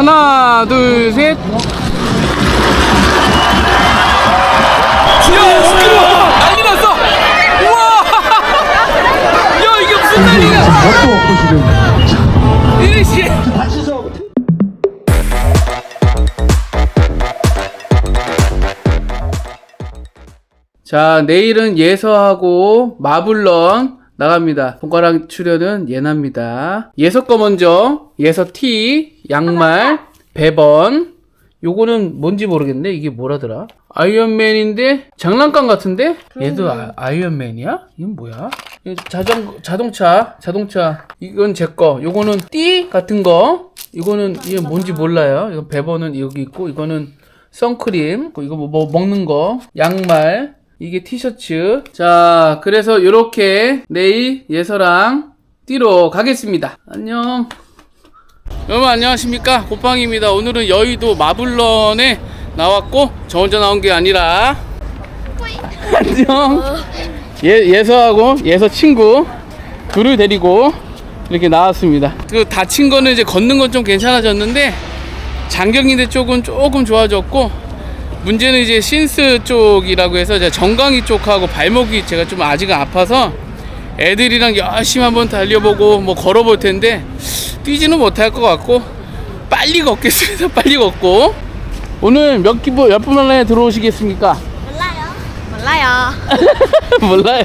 하나, 둘, 셋. 야, 5kg! 난리 났어! 우와! 야, 이게 무슨 난리야! 뭣도 없고 지금 이리 씨! 자, 내일은 예서하고 마블런 나갑니다. 손가락 출연은 예나입니다. 예서 거 먼저. 예서 티, 양말, 배번. 요거는 뭔지 모르겠네. 이게 뭐라더라? 아이언맨인데 장난감 같은데? 얘도 아, 아이언맨이야? 이건 뭐야? 자전 자동차, 자동차. 이건 제 거. 요거는 띠 같은 거. 이거는 이게 뭔지 몰라요. 이거 배번은 여기 있고 이거는 선크림. 이거 뭐, 뭐 먹는 거. 양말. 이게 티셔츠. 자, 그래서 요렇게 내일 예서랑 뛰러 가겠습니다. 안녕. 여러분 안녕하십니까 고팡입니다 오늘은 여의도 마블런에 나왔고 저 혼자 나온 게 아니라 안녕 예, 예서하고 예서 친구 둘을 데리고 이렇게 나왔습니다 그 다친 거는 이제 걷는 건 좀 괜찮아졌는데 장경인대 쪽은 조금 좋아졌고 문제는 이제 신스 쪽이라고 해서 이제 정강이 쪽하고 발목이 제가 좀 아직은 아파서 애들이랑 열심히 한번 달려보고 뭐 걸어볼 텐데 뛰지는 못할 것 같고 빨리 걷겠습니다. 빨리 걷고 오늘 몇 기부 몇분 만에 들어오시겠습니까? 몰라요. 몰라요.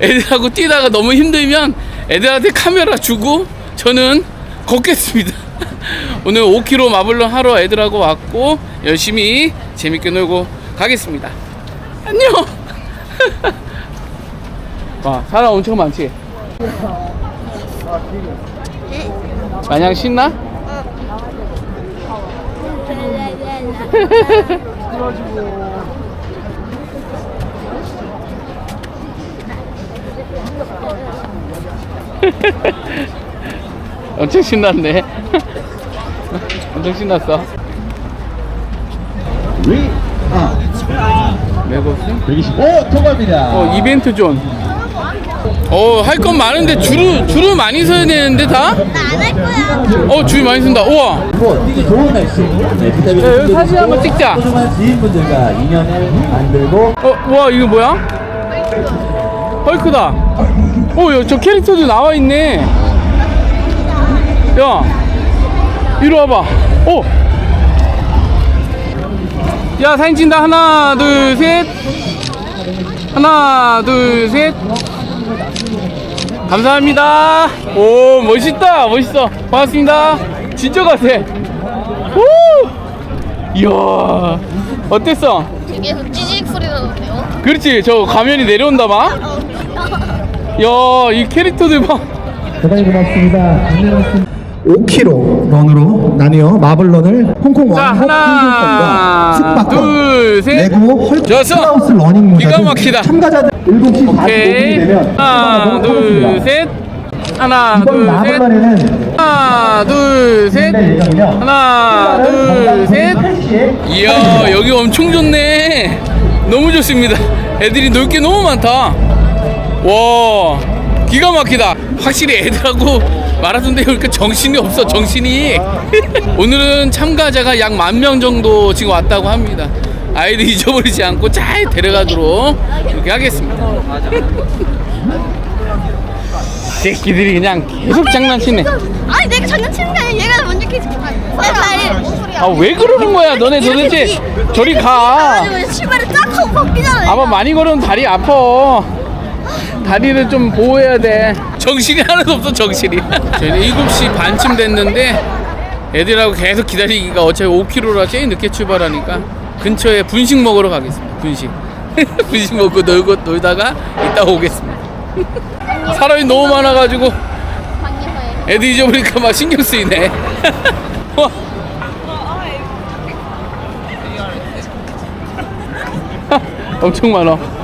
애들하고 뛰다가 너무 힘들면 애들한테 카메라 주고 저는 걷겠습니다. 오늘 5km 마블런 하러 애들하고 왔고 열심히 재밌게 놀고 가겠습니다. 안녕. 와 사람 엄청 많지. 마냥 신나? 엄청 신났네. 엄청 신났어. 위, 아, 메고스? 125 통과입니다. 어 이벤트 존. 어 할 건 많은데 줄을 줄을 많이 서야 되는데 다? 나 안 할 거야. 어줄 많이 쓴다. 우와. 뭐 뛰기 좋은 날씨. 네, 비타민 야, 여기 사진 한번 찍자. 소중한 지인분들과 인연을 만들고 어, 와, 이거 뭐야? 헐크다. 어, 야, 저 캐릭터도 나와 있네. 야, 이리 와봐. 어. 야, 사진 찍는다. 하나, 둘, 셋. 하나, 둘, 셋. 감사합니다. 오, 멋있다. 멋있어. 반갑습니다. 진짜 같아. 오! 이야, 어땠어? 되게 찌직 소리가 나네요. 그렇지 저 가면이 내려온다 막. 야, 이 캐릭터들 봐. 대단히 고맙습니다. 5km 런으로 나뉘어 마블 런을 홍콩 자, 왕복 항공권과 스파권 둘, 셋. 레고 헐크 좋았어. 크라우스 러닝 모자 등. 참가자들 7시 45분이 오케이. 되면 하나, 둘, 셋. 하나, 이번 둘, 셋. 마블런에는 하나, 둘, 셋. 될 예정이며 하나, 둘, 셋. 8시에 이야, 여기 엄청 좋네. 너무 좋습니다. 애들이 놀 게 너무 많다. 와, 기가 막히다. 확실히 애들하고 마라톤 대회 오니까 정신이 없어, 정신이. 오늘은 참가자가 약 만 명 정도 지금 왔다고 합니다. 아이들 잊어버리지 않고 잘 데려가도록 이렇게 하겠습니다. 새끼들이 그냥 계속 장난치네. 아니 내가 장난치는 게 아니라 얘가 먼저 계속. 소리야? 아, 왜 그러는 거야, 너네 도대체. 저리 가. 아니 신발을 딱 하고 벗기잖아. 아마 많이 걸으면 다리 아파. 다리를 좀 보호해야 돼. 정신이 하나도 없어, 정신이. 저희는 7시 반쯤 됐는데 애들하고 계속 기다리기가 어차피 5km라 제일 늦게 출발하니까 근처에 분식 먹으러 가겠습니다. 분식. 분식 먹고 놀고 놀다가 이따 오겠습니다. 사람이 너무 많아가지고 애들 잊어버리니까 막 신경 쓰이네. 와. 엄청 많아.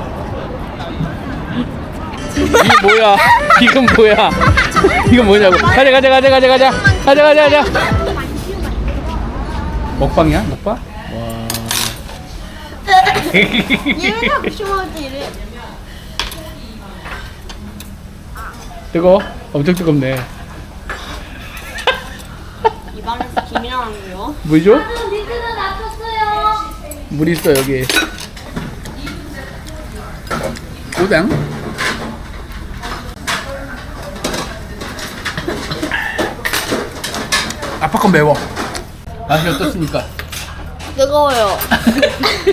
이게 뭐야? 이건 뭐야? 이건 뭐냐고? 가자 가자 가자 가자 가자 가자 가자 가자. 먹방이야? 먹방? 얘가 이래. 뜨거? 엄청 뜨겁네. 입안에서 미안해요. 뭐죠? 니트는 아팠어요. 물 있어 여기. 오뎅. 아빠 건 매워. 맛이 어떻습니까? 뜨거워요.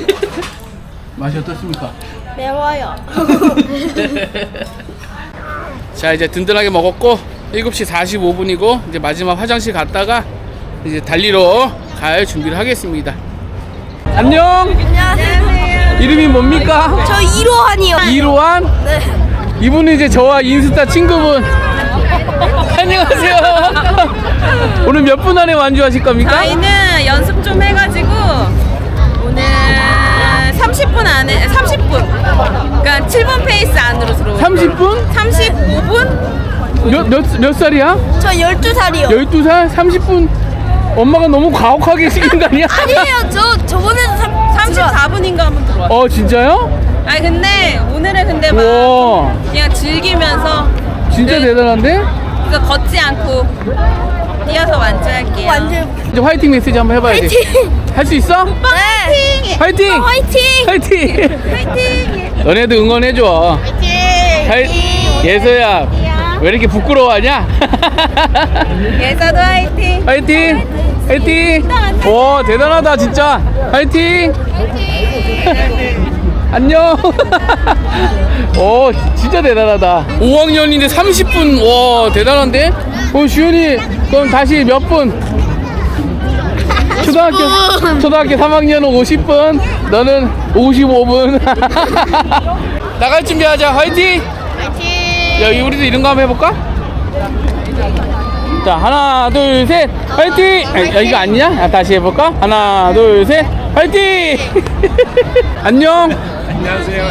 맛이 어떻습니까? 매워요. 자 이제 든든하게 먹었고 7시 45분이고 이제 마지막 화장실 갔다가 이제 달리러 갈 준비를 하겠습니다. 안녕. 안녕하세요. 이름이 뭡니까? 저 이로한이요. 이로한. 네. 이분은 이제 저와 인스타 친구분. 안녕하세요. 오늘 몇 분 안에 완주하실 겁니까? 저희는 연습 좀 해가지고 오늘 30분 안에 30분 그러니까 7분 페이스 안으로 들어오고 30분? 35분? 몇, 몇, 몇 살이야? 저 12살이요. 12살? 30분? 엄마가 너무 가혹하게 시킨 거 아니야? 아니에요. 저 저번에도 34분인가 한번 들어왔어 어, 진짜요? 아니 근데 오늘은 근데 막 와, 그냥 즐기면서 진짜 네. 대단한데? 그러니까 걷지 않고 뛰어서 완주할게요 완전 이제 화이팅 메시지 한번 해봐야지. 화이팅. 할수 있어? 네. 화이팅! 화이팅. 화이팅! 화이팅. 너네도 응원해줘. 화이팅. 예서야, 왜 이렇게 부끄러워하냐? 예서도 화이팅 화이팅! 화이팅! 와, 대단하다, 진짜. 화이팅! 안녕. 오, 진짜 대단하다. 5학년인데 30분. 와, 대단한데? 어, 주현이, 그럼 다시 몇 분? 초등학교, 초등학교 3학년은 50분, 너는 55분. 나갈 준비하자. 화이팅! 화이팅. 야, 우리도 이런 거 한번 해볼까? 자, 하나, 둘, 셋, 화이팅! 아, 야, 이거 아니냐? 야, 다시 해볼까? 하나, 둘, 셋, 화이팅! 안녕. 안녕하세요.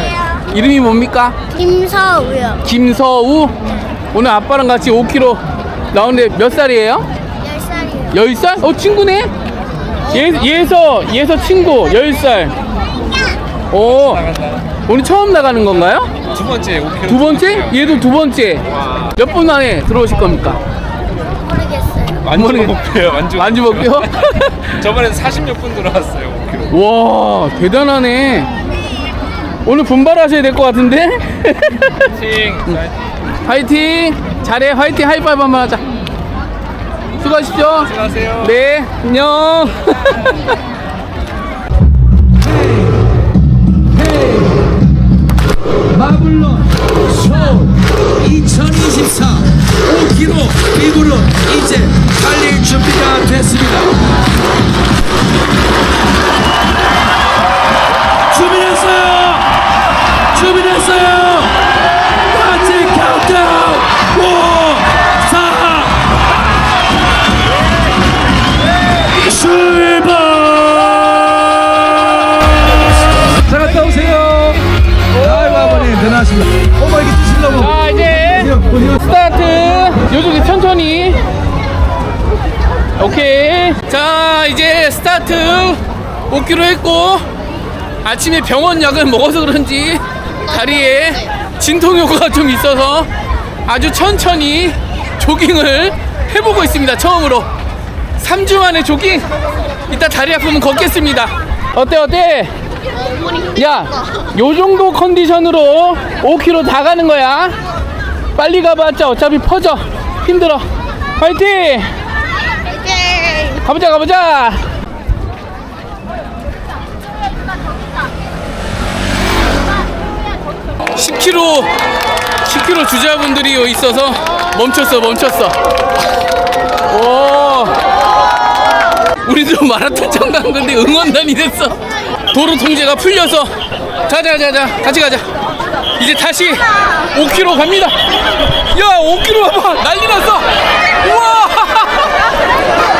이름이 뭡니까? 김서우요. 김서우. 오늘 아빠랑 같이 5km 나오는데 몇 살이에요? 10살이요. 10살? 어, 친구네? 예, 예서, 예서 친구, 10살. 오, 오늘 처음 나가는 건가요? 두 번째 5km 두 번째? 얘도 두 번째. 몇 분 안에 들어오실 겁니까? 완주 모르겠- 목표요 완주 안주 먹게요? 저번에 40몇 분 들어왔어요 5km 와, 대단하네. 오늘 분발하셔야 될 것 같은데? 파이팅 화이팅! 잘해, 화이팅! 하이파이브 한번 하자. 수고하십시오. 안녕하세요 네, 안녕. 마블론 쇼 2024 5km 비구름 이제 달릴 준비가 됐습니다. 준비됐어요. 준비됐어요. 5km 했고, 아침에 병원 약을 먹어서 그런지 다리에 진통 효과가 좀 있어서 아주 천천히 조깅을 해보고 있습니다. 처음으로. 3주 만에 조깅. 이따 다리 아프면 걷겠습니다. 어때, 어때? 야, 요 정도 컨디션으로 5km 다 가는 거야. 빨리 가봤자 어차피 퍼져. 힘들어. 화이팅. 가보자, 가보자! (10km) 10km 주자분들이 있어서 멈췄어 멈췄어. 오. 우리도 마라톤 참가한 건데 응원단이 됐어. 도로 통제가 풀려서. 자자 자자 같이 가자. 이제 다시 5km 갑니다. 야 5km 봐봐. 난리 났어 우와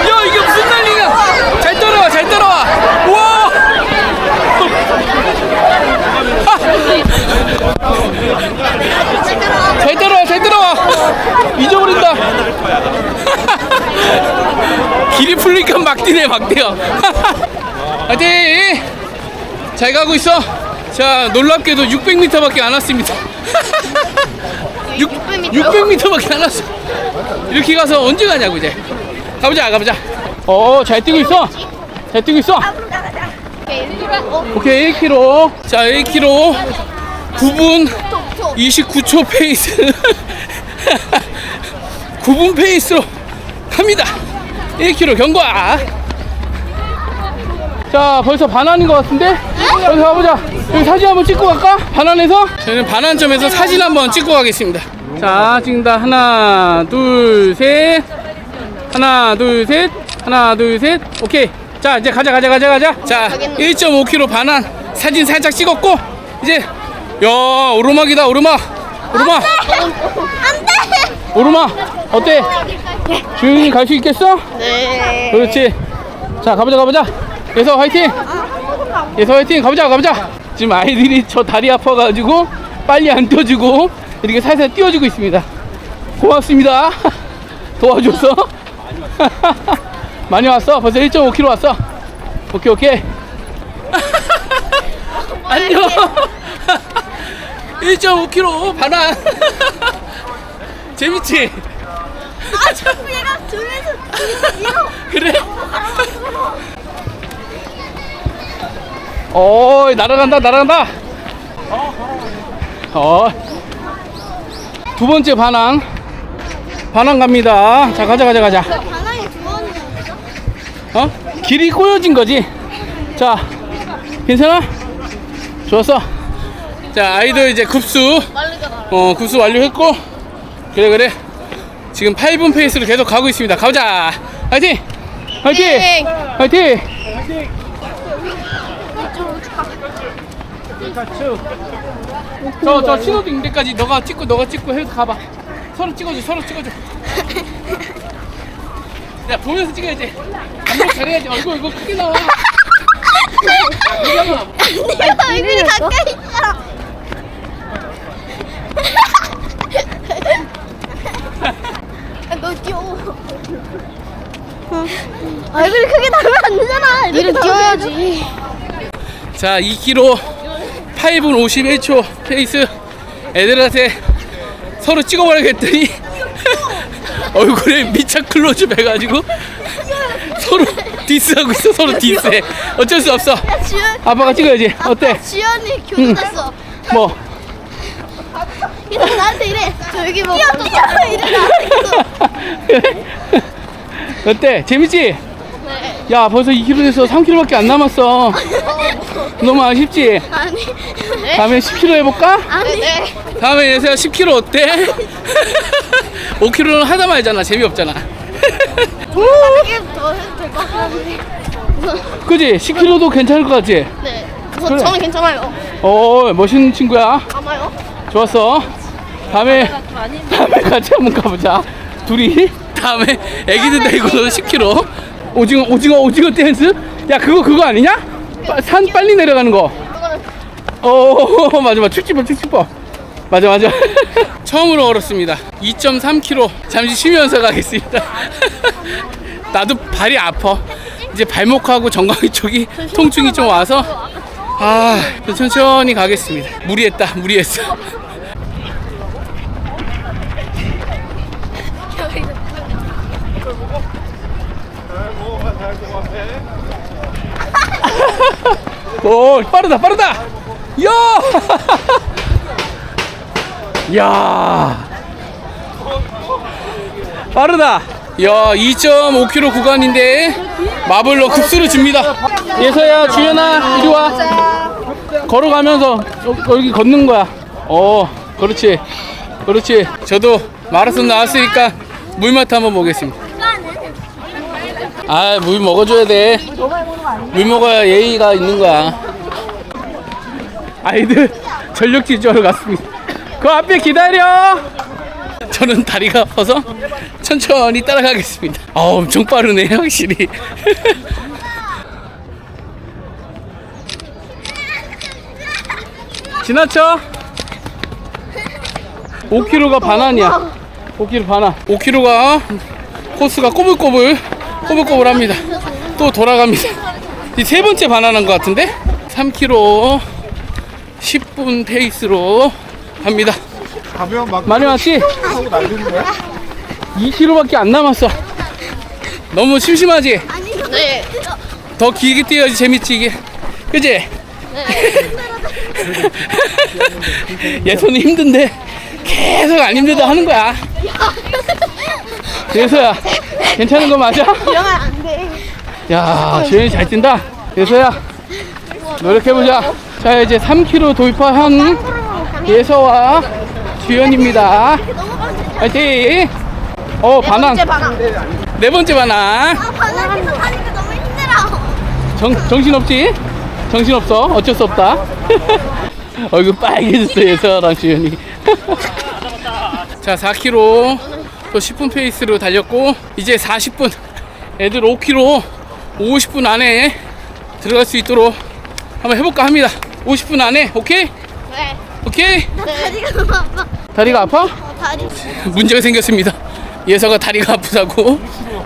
야 이게 무슨 난리냐 잘 따라와 잘 따라와 우와 잘 따라와 잘 따라와 잊어버린다 길이 풀리니까 막 뛰네 막 뛰어 화이팅 잘 가고 있어 자 놀랍게도 600m밖에 안 왔습니다 6, 600m밖에 안 왔어 이렇게 가서 언제 가냐고 이제 가보자 가보자 어, 잘 뛰고 있어. 잘 뛰고 있어. 오케이, 1km. 자, 1km. 9분 29초 페이스. 9분 페이스로 갑니다. 1km 경과. 자, 벌써 반환인 것 같은데? 여기 가보자. 여기 사진 한번 찍고 갈까? 반환에서? 저희는 반환점에서 사진 한번 찍고 가겠습니다. 자, 찍는다. 하나, 둘, 셋. 하나, 둘, 셋. 하나, 둘, 셋. 오케이. 자, 이제 가자, 가자, 가자, 가자. 자, 1.5km 반환 사진 살짝 찍었고, 이제, 야, 오르막이다, 오르막. 오르막. 안돼 오르막. 어때? 조용히 갈수 있겠어? 네 그렇지. 자, 가보자, 가보자. 예서 화이팅! 예서 화이팅! 가보자, 가보자! 지금 아이들이 저 다리 아파가지고 빨리 안 뛰어주고 이렇게 살살 뛰어주고 있습니다. 고맙습니다. 도와줘서. 많이 왔어. 벌써 1.5km 왔어. 오케이, 오케이. 안녕. 1.5km 반환. 재밌지? 아 자꾸 얘가 둘이서 이거 그래? 어, 날아간다, 날아간다. 어, 두 번째 반항. 반항 갑니다. 자, 가자, 가자, 가자. 번이나 어? 길이 꼬여진 거지. 자, 괜찮아? 좋았어. 자, 아이들 이제 급수. 어, 급수 완료했고. 그래, 그래. 지금 8분 페이스로 계속 가고 있습니다. 가보자. 화이팅! 화이팅! 화이팅! 저, 저 신호등 있는 데까지 너가 찍고, 너가 찍고 해서 가봐. 서로 찍어줘, 서로 찍어줘. 야, 보면서 찍어야지. 안녕 잘해야지. 얼굴, 얼굴 크게 나와. 내가 얼굴이 가까이 있어 아, 너 뛰어 얼굴이 크게 나오면 안 되잖아. 이렇게 뛰어야지. 자, 2km 8분 51초 페이스. 애들한테 서로 찍어버리겠더니 얼굴에 미착 클로즈업 해가지고 서로 디스하고 있어 서로 디스해. 어쩔 수 없어. 아빠가 찍어야지. 어때? 지연이 교도됐어. 뭐? 이거 나한테 이래. 저 여기 뭐 뛰어 뛰어 이래 어때? 재밌지? 야 벌써 2km 돼서 3km밖에 안 남았어. 너무 아쉽지? 아니. 다음에 10km 해볼까? 아니. 다음에 예서야 10km 어때? 5km는 하다 말잖아. 재미없잖아. 이게 더 해도 될 것 같은데 그지? 10km도 괜찮을 것 같지? 네. 저, 그래. 저는 괜찮아요. 어 멋있는 친구야. 아마요? 좋았어. 다음에 다음에 같이 한번 가보자. 둘이? 다음에 애기들 데리고 10km 오징어 오징어 오징어 댄스? 야 그거 그거 아니냐? 빠- 산 빨리 내려가는 거. 어 맞아 맞아. 축지법 축지법. 맞아 맞아. 처음으로 걸었습니다. 2.3km 잠시 쉬면서 가겠습니다. 나도 발이 아파. 이제 발목하고 정강이 쪽이 통증이 좀 와서. 아 천천히 가겠습니다. 무리했다 무리했어 오 빠르다 빠르다 야 야. 빠르다. 야, 2.5km 구간인데 마블로 급수를 줍니다. 예서야, 주연아, 이리 와. 걸어가면서 여- 여기 걷는 거야. 어, 그렇지. 그렇지. 저도 마라톤 나왔으니까 물맛 한번 보겠습니다. 아, 물 먹어줘야 돼. 물 먹어야 예의가 있는 거야. 아이들 전력 질주하러 갔습니다. 그 앞에 기다려. 저는 다리가 아파서 천천히 따라가겠습니다. 아, 엄청 빠르네, 확실히. 지나쳐. 5km가 반환이야. 5km 반환. 5km가 코스가 꼬불꼬불 꼬불꼬불합니다. 또 돌아갑니다. 이 세 번째 반환한 것 같은데? 3km 10분 페이스로 갑니다. 가면 막? 하고 날리는 거야? 2km밖에 안 남았어. 너무 심심하지? 네. 더 길게 뛰어야지 재밌지 이게 그지? 얘 손이 힘든데 계속 안 힘들다 하는 거야 예서야 괜찮은 거 맞아? 이러면 안 돼. 야 주현이 잘 뛴다 예서야 노력해보자 자 이제 3km 돌파한 예서와 주현입니다 화이팅 어 반항 이제 방황. 네 번째 반항 아, 방황에서 하니까 너무 힘들어. 정, 정신없지? 정신없어 어쩔 수 없다 얼굴 빨개졌어 예서랑 주현이 자 4km 또 10분 페이스로 달렸고 이제 40분 애들 5km 50분 안에 들어갈 수 있도록 한번 해볼까 합니다 50분 안에 오케이? 네. 오케이? 다리가 너무 아파. 다리가 아파? 어, 다리. 문제가 생겼습니다 예서가 다리가 아프다고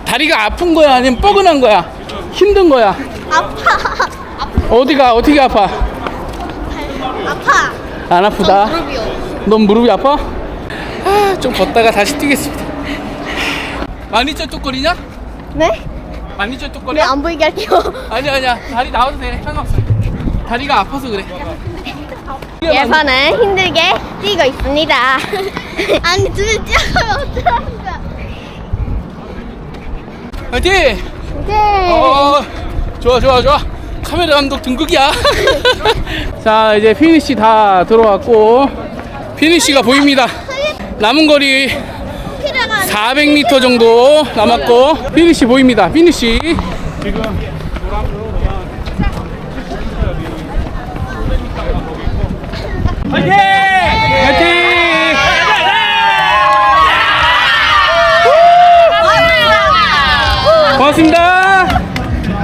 다리가 아픈 거야 아니면 뻐근한 거야 힘든 거야 아파. 어디가 어떻게 아파? 아파. 안 아프다. 무릎이요. 넌 무릎이 아파? 아, 좀 걷다가 다시 뛰겠습니다. 많이 쩔뚝거리냐? 네? 많이 네, 쩔뚝거려? 안 보이게 할게요. 아니야 아니야 다리 나와도 돼 상관없어. 다리가 아파서 그래. 예선은 힘들게 뛰고 있습니다. 아니, 어떡하는 거야. 화이팅! 네. 어, 좋아 좋아 좋아. 카메라 감독 등극이야. 자 이제 피니시 다 들어왔고 피니시가 보입니다. 남은 거리 400m 정도 남았고 피니시 보입니다. 피니시. 고맙습니다.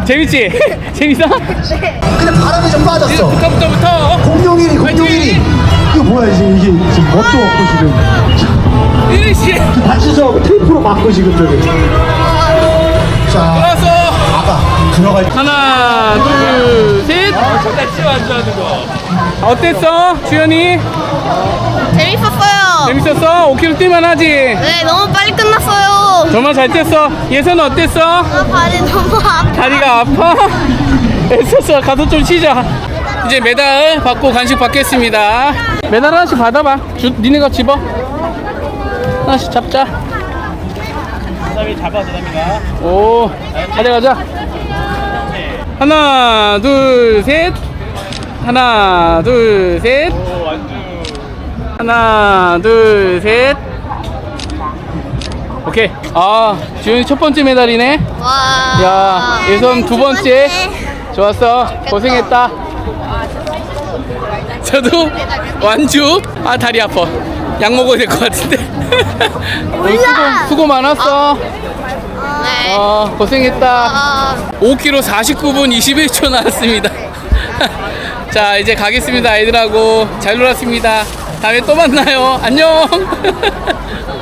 재밌지? 재밌어? 근데 바람이 좀 빠졌어. 부터부터부터 공룡이니 공룡이니. 이거 뭐야 지금 이게 지금 뭣도 없고 지금. 다치서 테이프로 막고 지금 저기. 자, 나왔어. 아가 들어갈. 하나, 둘, 셋. 어땠어, 주현이? 재밌었어요. 재밌었어? 5km 뛰만 하지? 네, 너무 빨리 끝났어요. 정말 잘 뛰었어. 예선 어땠어? 아, 발이 너무 아파. 다리가 아파? 애써서 가서 좀 쉬자. 이제 메달 받고 간식 받겠습니다. 메달 하나씩 받아봐. 주, 니네가 집어. 하나씩 잡자. 잡아도 됩니다. 오, 가져가자. 하나, 둘, 셋. 하나, 둘, 셋. 하나, 둘, 셋. 오케이. 아, 지훈이 첫 번째 메달이네. 와. 야, 예선 두 번째. 좋았어. 고생했다. 저도 완주. 아, 다리 아파. 약 먹어야 될 것 같은데. 오늘 수고, 수고 많았어. 네. 어, 고생했다. 아, 5km 49분 21초 나왔습니다. 자, 이제 가겠습니다. 애들하고 잘 놀았습니다. 다음에 또 만나요. 안녕.